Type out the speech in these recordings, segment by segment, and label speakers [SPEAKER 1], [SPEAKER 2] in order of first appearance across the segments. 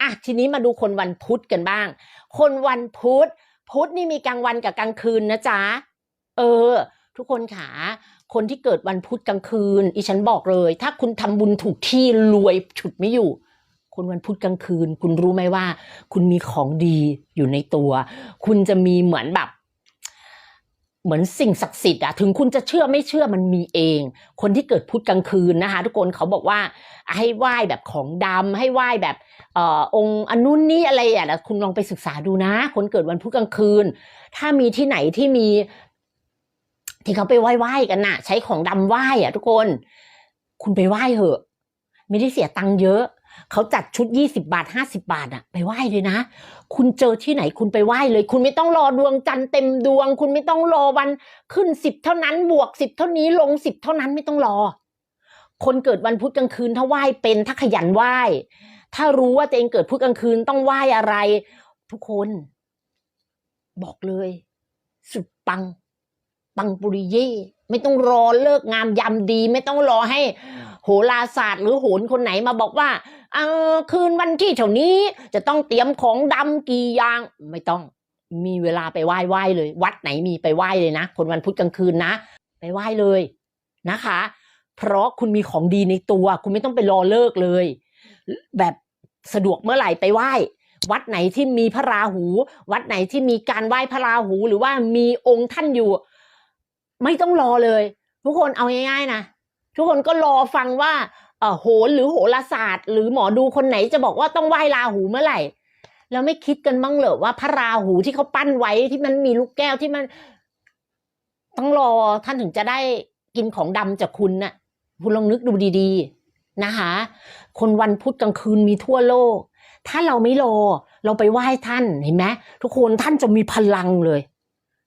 [SPEAKER 1] อะทีนี้มาดูคนวันพุธกันบ้าง คนวันพุธ พุธนี่มีกลางวันกับกลางคืนนะจ๊ะ เออ ทุกคนขาคนที่เกิดวันพุธกลางคืน อีฉันบอกเลย ถ้าคุณทำบุญถูกที่รวยฉุดไม่อยู่ คนวันพุธกลางคืน คุณรู้ไหมว่า คุณมีของดีอยู่ในตัว คุณจะมีเหมือนแบบ เหมือนสิ่งศักดิ์สิทธิ์อะถึงคุณจะเชื่อไม่เชื่อมันมีเอง คนที่เกิดพุธกลางคืนนะคะ ทุกคนเขาบอกว่าให้ไหว้แบบของดำให้ไหว้แบบเอ่อองค์อนุนนี่อะไรอะแล้วคุณลองไปศึกษาดูนะ คนเกิดวันพุธกลางคืน ถ้ามีที่ไหนที่มี ที่เขาไปไหว้ไหว้กันน่ะ ใช้ของดำไหว้อะทุกคน คุณไปไหว้เถอะ ไม่ได้เสียตังค์เยอะ เขาจัดชุดยี่สิบาทห้าสิบาทอะไปไหว้เลยนะ คุณเจอที่ไหนคุณไปไหว้เลย คุณไม่ต้องรอดวงจันทร์เต็มดวง คุณไม่ต้องรอวันขึ้นสิบเท่านั้นบวกสิบเท่านี้ลงสิบเท่านั้นไม่ต้องรอ คนเกิดวันพุธกลางคืนถ้าไหว้เป็นถ้าขยันไหว้ ถ้ารู้ว่าตัวเองเกิดพุธกลางคืนต้องไหว้อะไร ทุกคน บอกเลย สุดปังปังปุริเย่ไม่ต้องรอเลิกงามยามดี ไม่ต้องรอให้ โหราศาสตร์หรือโหนคนไหนมาบอกว่าเออคืนวันที่เท่านี้จะต้องเตรียมของดำกี่อย่างไม่ต้อง มีเวลาไปไหว้ไหว้เลย วัดไหนมีไปไหว้เลยนะ คนวันพุธกลางคืนนะ ไปไหว้เลยนะคะ เพราะคุณมีของดีในตัว คุณไม่ต้องไปรอเลิกเลย แบบสะดวกเมื่อไหร่ไปไหว้วัดไหนที่มีพระราหู วัดไหนที่มีการไหว้พระราหูหรือว่ามีองค์ท่านอยู่ ไม่ต้องรอเลย ทุกคนเอาง่ายๆนะ ทุกคนก็รอฟังว่าเออโหนหรือโหราศาสตร์ หรือหมอดูคนไหนจะบอกว่าต้องไหว้ราหูเมื่อไหร่ แล้วไม่คิดกันบ้างเหรอว่าพระราหูที่เขาปั้นไว้ที่มันมีลูกแก้วที่มัน ต้องรอท่านถึงจะได้กินของดำจากคุณน่ะ คุณลองนึกดูดีๆนะคะ คนวันพุธกลางคืนมีทั่วโลก ถ้าเราไม่รอ เราไปไหว้ท่านเห็นไหมทุกคนท่านจะมีพลังเลย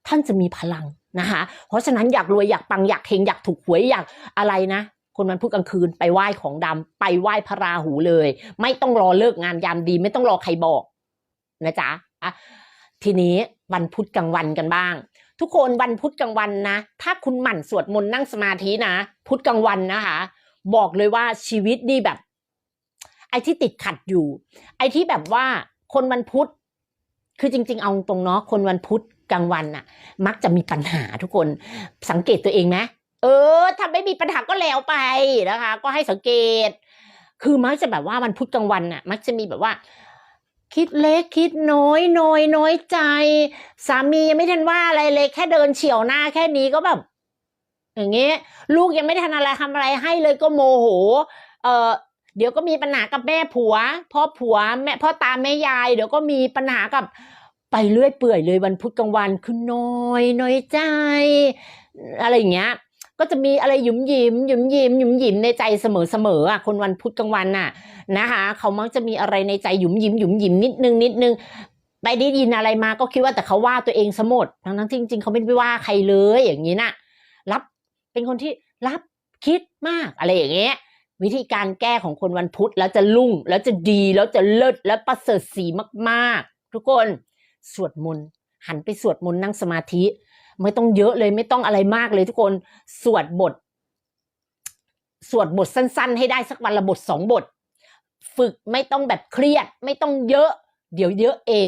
[SPEAKER 1] ท่านจะมีพลัง นะคะ เพราะฉะนั้นอยากรวยอยากปังอยากเฮงอยากถูกหวยอยากอะไรนะคนวันพุธกลางคืนไปไหว้ของดำไปไหว้พระราหูเลย ไม่ต้องรอเลิกงานยามดี ไม่ต้องรอใครบอกนะจ๊ะอะทีนี้วันพุธกลางวันกันบ้าง ทุกคนวันพุธกลางวันนะ ถ้าคุณหมั่นสวดมนต์นั่งสมาธินะ พุธกลางวันนะคะ บอกเลยว่าชีวิตนี่แบบ ไอ้ที่ติดขัดอยู่ ไอ้ที่แบบว่าคนวันพุธคือจริง ๆ เอาตรงเนาะคนวันพุธ กลางวันน่ะ มักจะมีปัญหาทุกคนสังเกตตัวเองไหมเออถ้าไม่มีปัญหาก็แล้วไปนะคะ ก็ให้สังเกต คือมักจะแบบว่าวันพุธกลางวันน่ะ มักจะมีแบบว่า คิดเล็กคิดน้อยน้อยน้อยใจ สามียังไม่ทันว่าอะไรเลย แค่เดินเฉียวหน้าแค่นี้ก็แบบอย่างเงี้ยลูกยังไม่ทันอะไรทำอะไรให้เลยก็โมโห เออเดี๋ยวก็มีปัญหากับแม่ผัวพ่อผัวแม่พ่อตาแม่ยาย เดี๋ยวก็มีปัญหากับ ไปเรื่อยเปื่อยเลยวันพุธกลางวันคือน้อยน้อยใจ อะไรอย่างเงี้ยก็จะมีอะไรหยุมหยิมหยุมหยิมหยุมหยิมในใจเสมอเสมออะคนวันพุธกลางวันน่ะนะคะ เขามักจะมีอะไรในใจหยุมหยิมหยุมหยิมนิดนึงนิดนึงไปได้ยินอะไรมาก็คิดว่าแต่เขาว่าตัวเองสมดทั้งทั้งที่จริง ๆ เขาไม่ได้ว่าใครเลยอย่างนี้น่ะรับเป็นคนที่รับคิดมากอะไรอย่างเงี้ยวิธีการแก้ของคนวันพุธแล้วจะรุ่งแล้วจะดีแล้วจะเลิศแล้วประเสริฐสีมาก ๆ ทุกคน สวดมนต์หันไปสวดมนต์นั่งสมาธิ ไม่ต้องเยอะเลยไม่ต้องอะไรมากเลยทุกคนสวดบท สวดบทสั้น ๆ ให้ได้สักวันละบทสองบท ฝึกไม่ต้องแบบเครียด ไม่ต้องเยอะ เดี๋ยวเยอะเอง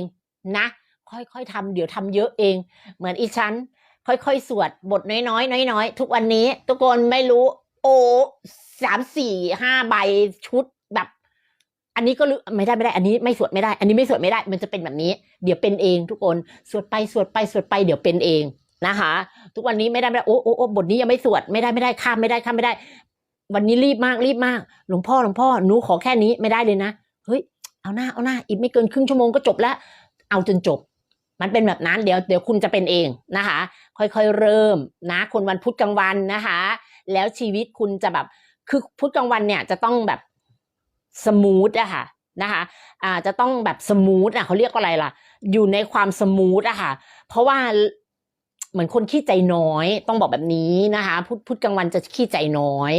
[SPEAKER 1] นะ ค่อยๆทำเดี๋ยวทำเยอะเอง เหมือนอีฉันค่อยๆ สวดบทน้อยๆน้อยๆทุกวันนี้ ทุกคนไม่รู้ โอ้สามสี่ห้าใบชุดแบบ อันนี้ก็ไม่ได้ไม่ได้ อันนี้ไม่สวดไม่ได้ อันนี้ไม่สวดไม่ได้ มันจะเป็นแบบนี้ เดี๋ยวเป็นเองทุกคน สวดไปสวดไปสวดไปเดี๋ยวเป็นเองนะคะ ทุกวันนี้ไม่ได้ไม่ได้โอ้โอ้โอ้บทนี้ยังไม่สวดไม่ได้ไม่ได้ข้ามไม่ได้ข้ามไม่ได้ วันนี้รีบมากรีบมาก หลวงพ่อหลวงพ่อหนูขอแค่นี้ไม่ได้เลยนะ เฮ้ย เอาหน้าเอาหน้าอีกไม่เกินครึ่งชั่วโมงก็จบแล้ว เอาจนจบ มันเป็นแบบนั้นเดี๋ยวเดี๋ยวคุณจะเป็นเองนะคะ ค่อยๆเริ่มนะ คนวันพุธกลางวันนะคะ แล้วชีวิตคุณจะแบบคือพุธกลางวันเนี่ยจะต้องแบบ สมูทอะค่ะนะคะอ่าจะต้องแบบสมูทอะเขาเรียกว่าอะไรล่ะ อยู่ในความสมูทอะค่ะ เพราะว่าเหมือนคนขี้ใจน้อย ต้องบอกแบบนี้นะคะพูดพูดกลางวันจะขี้ใจน้อย